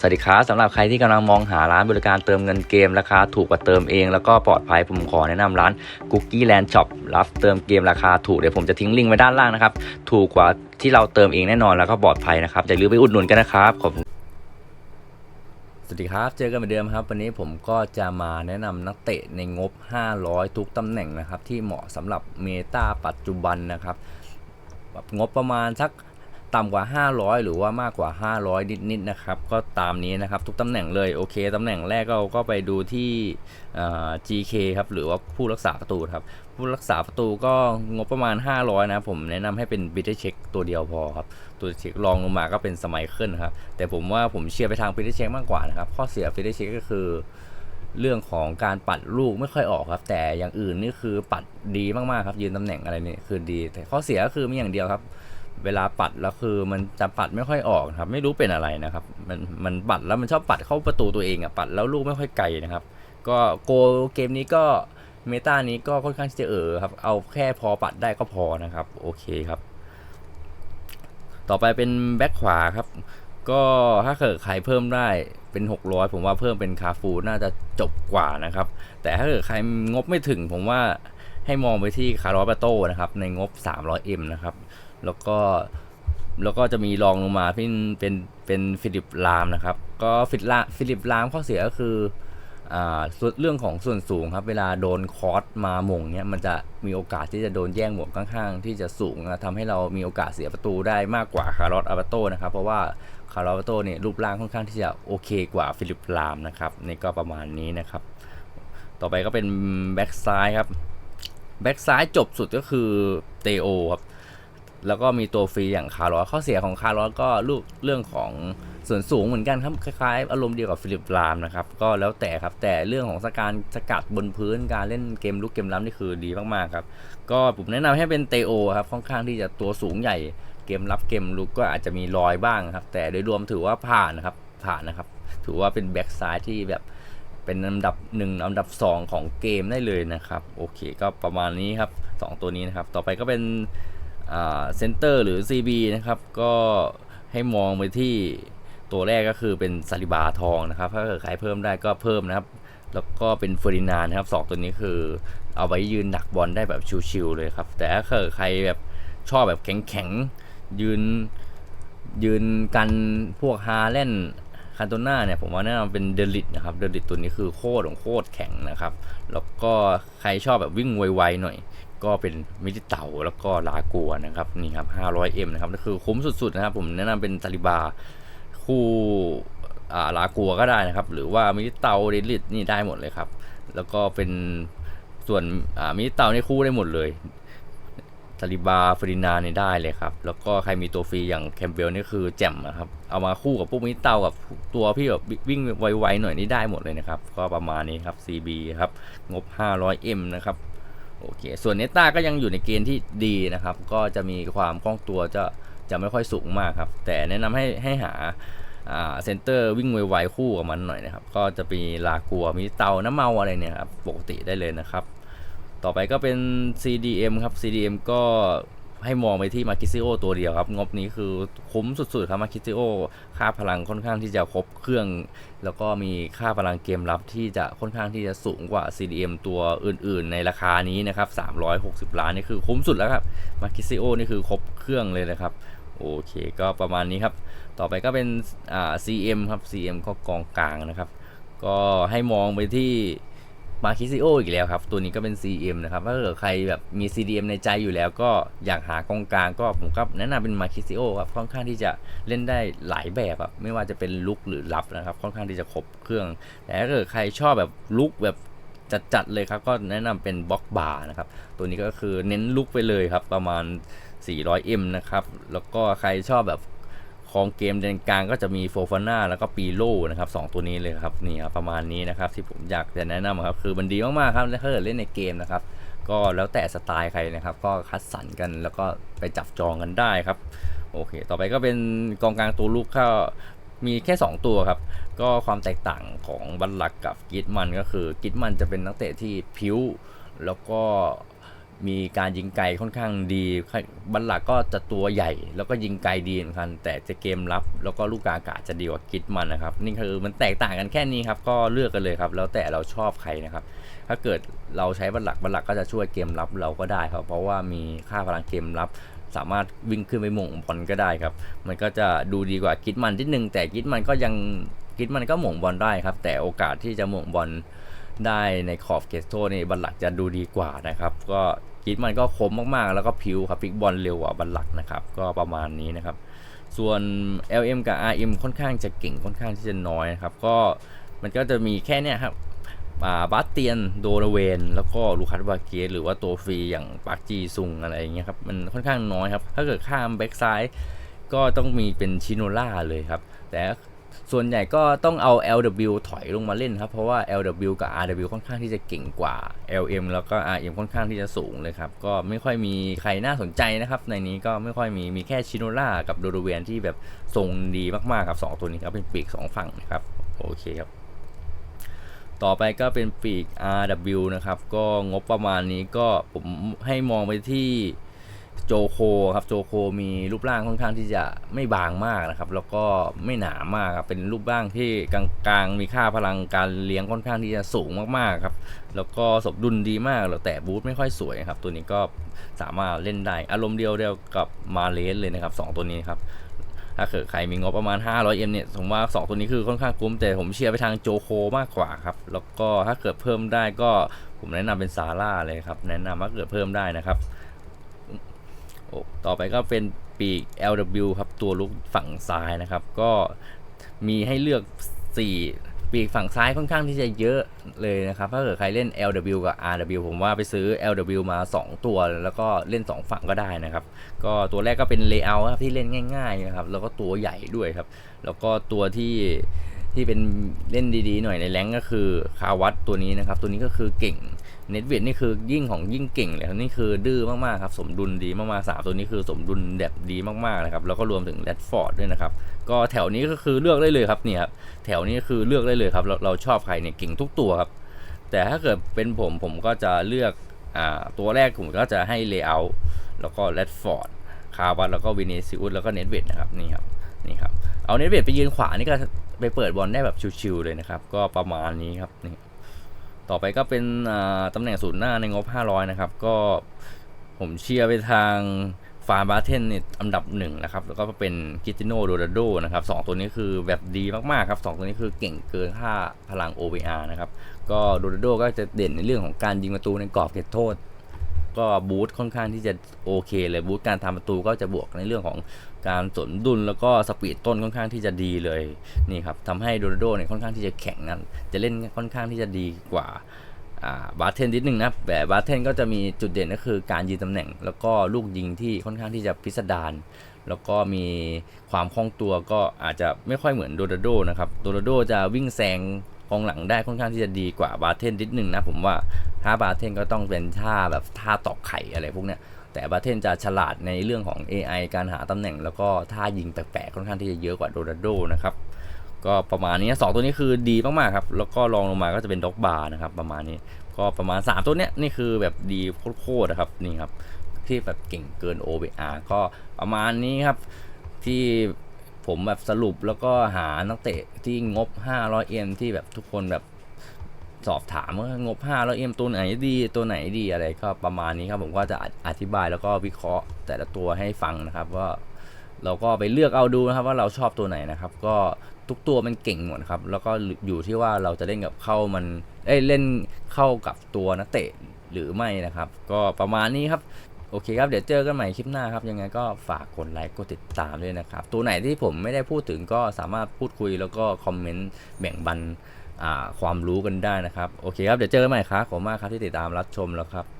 สวัสดีครับสำหรับใครที่กำลังมองหาร้านบริการเติมเงินเกมราคาถูกกว่าเติมเอง แล้วก็ปลอดภัยผมขอแนะนำร้าน Cookie Land Shop รับเติมเกมราคาถูกเดี๋ยวผมจะทิ้งลิงก์ไว้ด้านล่างนะครับ ถูกกว่าที่เราเติมเองแน่นอนแล้วก็ปลอดภัยนะครับอย่าลืมไปอุดหนุนกันนะครับขอบคุณสวัสดีครับ เจอกันเหมือนเดิมครับ วันนี้ผมก็จะมาแนะนำนักเตะในงบ 500 ทุกตำแหน่งนะครับ ที่เหมาะสำหรับเมตาปัจจุบันนะครับงบประมาณสัก ต่ำกว่า 500 หรือว่ามากกว่า 500 นิดๆนะครับ ก็ตามนี้นะครับทุกตำแหน่งเลยโอเคตำแหน่งแรกเราก็ไปดูที่ GK ครับหรือว่าผู้รักษาประตูครับผู้รักษาประตูก็งบประมาณ 500 นะผมแนะนำให้เป็นบิทเช็คตัวเดียวพอครับตัวเช็ครองลงมาก็เป็นสมัยขึ้นครับแต่ผมว่าผมเชียร์ไปทางบิทเช็คมากกว่านะครับข้อเสียบิทเช็คก็คือเรื่องของการปัดลูกไม่ค่อยออกครับ แต่อย่างอื่นนี่คือปัดดีมากๆครับยืนตำแหน่งอะไรนี่คือดี แต่ข้อเสียก็คือมีอย่างเดียวครับ เวลาปัดแล้วคือมันจะปัดไม่ค่อยออกครับ ไม่รู้เป็นอะไรนะครับ มันมันปัดแล้วมันชอบปัดเข้าประตูตัวเองอะปัดแล้วลูกไม่ค่อยไกลนะครับ ก็โกเกมนี้ก็เมตานี้ก็ค่อนข้างจะเออครับ เอาแค่พอปัดได้ก็พอนะครับ โอเคครับ ต่อไปเป็นแบ็คขวาครับ ก็ถ้าเกิดใครเพิ่มได้เป็น 600 ผมว่าเพิ่มเป็นคาฟูน่าจะจบกว่านะครับ แต่ถ้าเกิดใครงบไม่ถึงผมว่าให้มองไปที่คาร์ลอปาโต้นะครับ ในงบ 300M นะครับ แล้วก็แล้วก็จะมีรองลงมาเป็นเป็นเป็นฟิลิปลามนะครับ ก็ฟิลิปลามฟิลิปลามข้อเสียก็คืออ่าส่วนเรื่องของส่วนสูงครับ เวลาโดนคอร์สมาหม่งเนี้ยมันจะมีโอกาสที่จะโดนแย่งหมวกข้างๆที่จะสูงนะทำให้เรามีโอกาสเสียประตูได้มากกว่าคาร์ลอสอาบาโตนะครับ เพราะว่าคาร์ลอสอาบาโตเนี่ยรูปร่างค่อนข้างที่จะโอเคกว่าฟิลิปลามนะครับนี่ก็ประมาณนี้นะครับ ต่อไปก็เป็นแบ็กซ้ายครับแบ็กซ้ายจบสุดก็คือเตโอครับ แล้วก็มีตัวฟรีอย่างคาร์ลอสข้อเสียของคาร์ลอสก็รูปเรื่องของส่วนสูงเหมือนกันครับคล้ายๆ อารมณ์เดียวกับฟิลิปลามนะครับก็แล้วแต่ครับแต่เรื่องของสการสกัดบนพื้นการเล่นเกมลุกเกมล้ำนี่คือดีมากๆครับก็ผมแนะนำให้เป็นเตโอครับค่อนข้างที่จะตัวสูงใหญ่เกมรับเกมลุกก็อาจจะมีรอยบ้างครับ แต่โดยรวมถือว่าผ่านนะครับผ่านนะครับ ถือว่าเป็นแบ็กซ้ายที่แบบเป็นอันดับหนึ่งอันดับ 2 ของเกมได้เลยนะครับ โอเคก็ประมาณนี้ครับสองตัวนี้นะครับ ต่อไปก็เป็น เซนเตอร์หรือ CB นะครับ ก็ให้มองไปที่ตัวแรกก็คือเป็นซาลิบาทองนะครับ ถ้าเกิดใครเพิ่มได้ก็เพิ่มนะครับ แล้วก็เป็นเฟอร์ดินานนะครับสองตัวนี้คือเอาไว้ยืนดักบอลได้แบบชิวๆเลยครับ แต่ถ้าเกิดใครแบบชอบแบบแข็งๆ ยืนยืนกันพวกฮาเล่นคันโตน่าเนี่ยผมว่าแนะนำเป็นเดลิตนะครับเดลิตตัวนี้คือโคตรของโคตรแข็งนะครับ แล้วก็ใครชอบแบบวิ่งไวๆหน่อย ก็เป็นมิติเต่าแล้วก็ลากัวนะครับนี่ครับ 500M นะครับก็คือคุ้มสุด ๆ นะครับ ผมแนะนำเป็นตาลิบาคู่อาลากัวก็ได้นะครับ หรือว่ามิติเต่าเดลิตนี่ได้หมดเลยครับ แล้วก็เป็นส่วนอามิติเต่านี่คู่ได้หมดเลยตาลิบาฟรินาเนี่ยได้เลยครับ แล้วก็ใครมีตัวฟรีอย่างแคมเบลนี่คือแจ่มนะครับ เอามาคู่กับพวกมิติเต่ากับตัวพี่แบบวิ่งไวๆหน่อยนี่ได้หมดเลยนะครับ ก็ประมาณนี้ครับ CB ครับ งบ 500M นะครับ โอเค ส่วนเนต้าก็ยังอยู่ในเกณฑ์ที่ดีนะครับ ก็จะมีความคล่องตัวจะจะไม่ค่อยสูงมากครับ แต่แนะนำให้ให้หาอ่าเซนเตอร์วิ่งไวๆคู่กับมันหน่อยนะครับ ก็จะมีลากัวมีเตาน้ำเมาอะไรเนี่ยครับ ปกติได้เลยนะครับ ต่อไปก็เป็น CDM ครับ CDM ก็ ให้มองไปที่มาคิซิโอตัวเดียวครับ งบนี้คือคุ้มสุดๆครับมาคิซิโอค่าพลังค่อนข้างที่จะครบเครื่อง แล้วก็มีค่าพลังเกมรับที่จะค่อนข้างที่จะสูงกว่า CDM ตัวอื่นๆ ในราคานี้นะครับ360 ล้านนี่คือคุ้มสุดแล้วครับมาคิซิโอนี่คือครบเครื่องเลยนะครับโอเคก็ประมาณนี้ครับ ต่อไปก็เป็นอ่า CM ครับ CM ก็กองกลางนะครับ ก็ให้มองไปที่ มาคิซิโออีกแล้วครับ ตัวนี้ก็เป็น CM นะครับ ถ้าเกิดใครแบบมี CDM ในใจอยู่แล้วก็อยากหากองกลางก็ผมก็แนะนำเป็นมาคิซิโอครับ ค่อนข้างที่จะเล่นได้หลายแบบครับไม่ว่าจะเป็นลุกหรือรับนะครับ ค่อนข้างที่จะครบเครื่อง แต่ถ้าเกิดใครชอบแบบลุกแบบจัดๆเลยครับ ก็แนะนำเป็นบล็อกบาร์นะครับ ตัวนี้ก็คือเน้นลุกไปเลยครับประมาณ 400M นะครับ แล้วก็ใครชอบแบบ ครองเกมเดนกลางก็จะมีโฟฟาน่าแล้วก็ปีโลนะครับสองตัวนี้เลยครับนี่ครับประมาณนี้นะครับที่ผมอยากจะแนะนำครับคือมันดีมากๆครับถ้าเกิดเล่นในเกมนะครับก็แล้วแต่สไตล์ใครนะครับ ก็คัดสรรกันแล้วก็ไปจับจองกันได้ครับโอเค ต่อไปก็เป็นกองกลางตัวลูกก็มีแค่ 2 ตัวครับ ก็ความแตกต่างของบัลลักกับกิตมันก็คือกิตมันจะเป็นนักเตะที่พิ้วแล้วก็ มีการยิงไกลค่อนข้างดีบัลลักก็จะตัวใหญ่ แล้วก็ยิงไกลดีเหมือนกัน แต่จะเกมรับ แล้วก็ลูกกางอากาศจะดีกว่ากิดมันนะครับ นี่คือมันแตกต่างกันแค่นี้ครับ ก็เลือกกันเลยครับ แล้วแต่เราชอบใครนะครับ ถ้าเกิดเราใช้บัลลักบัลลักก็จะช่วยเกมรับเราก็ได้ครับ เพราะว่ามีค่าพลังเกมรับ สามารถวิ่งขึ้นไปหม่งบอลก็ได้ครับ มันก็จะดูดีกว่ากิดมันนิดนึง แต่กิดมันก็ยังกิดมันก็หม่งบอลได้ครับ แต่โอกาสที่จะหม่งบอล ได้ในขอบเกสโตนี่บัลลักจะดูดีกว่านะครับ ก็กิดมันก็คมมากๆ แล้วก็ผิวครับพิกบอลเร็วกว่าบัลลักนะครับ ก็ประมาณนี้นะครับ ส่วน LM กับ RM ค่อนข้างจะเก่งค่อนข้างที่จะน้อยนะครับ ก็มันก็จะมีแค่เนี้ยครับอ่าบาสเตียนโดรเวน แล้วก็ลูคัสวาเกสหรือว่าตัวฟรีอย่างปากจีซุงอะไรอย่างเงี้ยครับ มันค่อนข้างน้อยครับ ถ้าเกิดข้ามแบ็กซ้ายก็ต้องมีเป็นชิโนล่าเลยครับ แต่ ส่วนใหญ่ก็ต้องเอา LW ถอยลงมาเล่นครับ เพราะว่า LW กับ RW ค่อนข้างที่จะเก่งกว่า LM แล้วก็ RM ค่อนข้างที่จะสูงเลยครับ ก็ไม่ค่อยมีใครน่าสนใจนะครับ ในนี้ก็ไม่ค่อยมี มีแค่ชิโนล่ากับโดรเวียนที่แบบทรงดีมากๆครับสองตัวนี้ครับเป็นปีกสองฝั่งนะครับ โอเคครับ ต่อไปก็เป็นปีก RW นะครับ ก็งบประมาณนี้ก็ผมให้มองไปที่ โจโคครับโจโคมีรูปร่างค่อนข้างที่จะไม่บางมากนะครับ แล้วก็ไม่หนามากครับเป็นรูปร่างที่กลางๆมีค่าพลังการเลี้ยงค่อนข้างที่จะสูงมากๆครับ แล้วก็สมดุลดีมากแต่บูทไม่ค่อยสวยครับ ตัวนี้ก็สามารถเล่นได้อารมณ์เดียวเดียวกับมาเลสเลยนะครับสองตัวนี้ครับถ้าเกิดใครมีงบประมาณ 500M เนี่ยผมว่า 2 ตัวนี้คือค่อนข้างคุ้ม แต่ผมเชียร์ไปทางโจโคมากกว่าครับ แล้วก็ถ้าเกิดเพิ่มได้ก็ผมแนะนำเป็นซาร่าเลยครับ แนะนำว่าเกิดเพิ่มได้นะครับ ต่อไปก็เป็นปีก LW ครับ ตัวลุกฝั่งซ้ายนะครับ ก็มีให้เลือก 4 ปีกฝั่งซ้ายค่อนข้างที่จะเยอะเลยนะครับ ถ้าเกิดใครเล่น LW กับ RW ผมว่าไปซื้อ LW มา 2 ตัว แล้วก็เล่น 2 ฝั่งก็ได้นะครับ ก็ตัวแรกก็เป็น Layout ครับที่เล่นง่าย ๆ นะครับ แล้วก็ตัวใหญ่ด้วยครับ แล้วก็ตัวที่ที่เป็นเล่นดีๆ หน่อยในแรงก็คือคาวัตตัวนี้นะครับ ตัวนี้ก็คือเก่ง เน็ตเวทนี่คือยิ่งของยิ่งเก่งเลยครับนี่คือดื้อมากๆครับ สมดุลดีมากๆสามตัวนี้คือสมดุลแบบดีมากๆนะครับ แล้วก็รวมถึงแรดฟอร์ดด้วยนะครับ ก็แถวนี้ก็คือเลือกได้เลยครับนี่ครับ แถวนี้คือเลือกได้เลยครับ เราเราชอบใครเนี่ยเก่งทุกตัวครับ แต่ถ้าเกิดเป็นผมผมก็จะเลือกอ่าตัวแรกผมก็จะให้เลเยอร์แล้วก็แรดฟอร์ดคาวัตแล้วก็วินิซิอุสแล้วก็เน็ตเวทนะครับนี่ครับนี่ครับเอาเน็ตเวทไปยืนขวานี่ก็ไปเปิดบอลได้แบบชิวๆเลยนะครับ ก็ประมาณนี้ครับนี่ ต่อไปก็เป็นตำแหน่งศูนย์หน้าในงบ 500 นะครับ ก็ผมเชียร์ไปทางฟาบาเทนเนี่ยอันดับหนึ่งนะครับ แล้วก็เป็นกิติโนโดราโดนะครับสองตัวนี้คือแบบดีมาก ๆ ครับสองตัวนี้คือเก่งเกินค่าพลัง OVR นะครับ ก็โดราโดก็จะเด่นในเรื่องของการยิงประตูในกรอบเขตโทษ ก็บูทค่อนข้างที่จะโอเคเลยบูทการทำประตูก็จะบวกในเรื่องของ การสมดุลแล้วก็สปีดต้นค่อนข้างที่จะดีเลยนี่ครับทำให้โดรโดเนี่ยค่อนข้างที่จะแข็งนั้นจะเล่นค่อนข้างที่จะดีกว่าบาร์เทนนิดนึงนะแต่บาร์เทนก็จะมีจุดเด่นก็คือการยืนตำแหน่ง แล้วก็ลูกยิงที่ค่อนข้างที่จะพิสดารแล้วก็มีความคล่องตัวก็อาจจะไม่ค่อยเหมือนโดรโดนะครับโดรโดจะวิ่งแซงกองหลังได้ค่อนข้างที่จะดีกว่าบาร์เทนนิดนึงนะผมว่าถ้าบาร์เทนก็ต้องเป็นท่าแบบท่าตอกไข่อะไรพวกเนี้ย แต่บาร์เทนจะฉลาดในเรื่องของ AI การหาตำแหน่ง แล้วก็ท่ายิงแปลกๆค่อนข้างที่จะเยอะกว่าโดราโดนะครับก็ประมาณนี้สองตัวนี้คือดีมากๆครับแล้วก็รองลงมาก็จะเป็นด็อกบาร์นะครับประมาณนี้ก็ประมาณ 3 ตัวเนี้ยนี่คือแบบดีโคตรๆนะครับนี่ครับที่แบบเก่งเกิน OBR ก็ประมาณนี้ครับที่ผมแบบสรุปแล้วก็หานักเตะที่งบ 500M ที่แบบทุกคนแบบ สอบถามว่างบ 500M ตัวไหนดีตัวไหนดีอะไรก็ประมาณนี้ครับผมก็จะอธิบายแล้วก็วิเคราะห์แต่ละตัวให้ฟังนะครับว่าเราก็ไปเลือกเอาดูนะครับว่าเราชอบตัวไหนนะครับ ก็ทุกตัวมันเก่งหมดครับ แล้วก็อยู่ที่ว่าเราจะเล่นกับเข้ามันเอ้เล่นเข้ากับตัวนักเตะหรือไม่นะครับ ก็ประมาณนี้ครับโอเคครับ เดี๋ยวเจอกันใหม่คลิปหน้าครับ ยังไงก็ฝากกดไลค์กดติดตามด้วยนะครับ ตัวไหนที่ผมไม่ได้พูดถึงก็สามารถพูดคุยแล้วก็คอมเมนต์แบ่งปัน ความรู้กันได้นะครับ โอเคครับ เดี๋ยวเจอกันใหม่ครับขอบคุณมากครับที่ติดตามรับชมแล้วครับ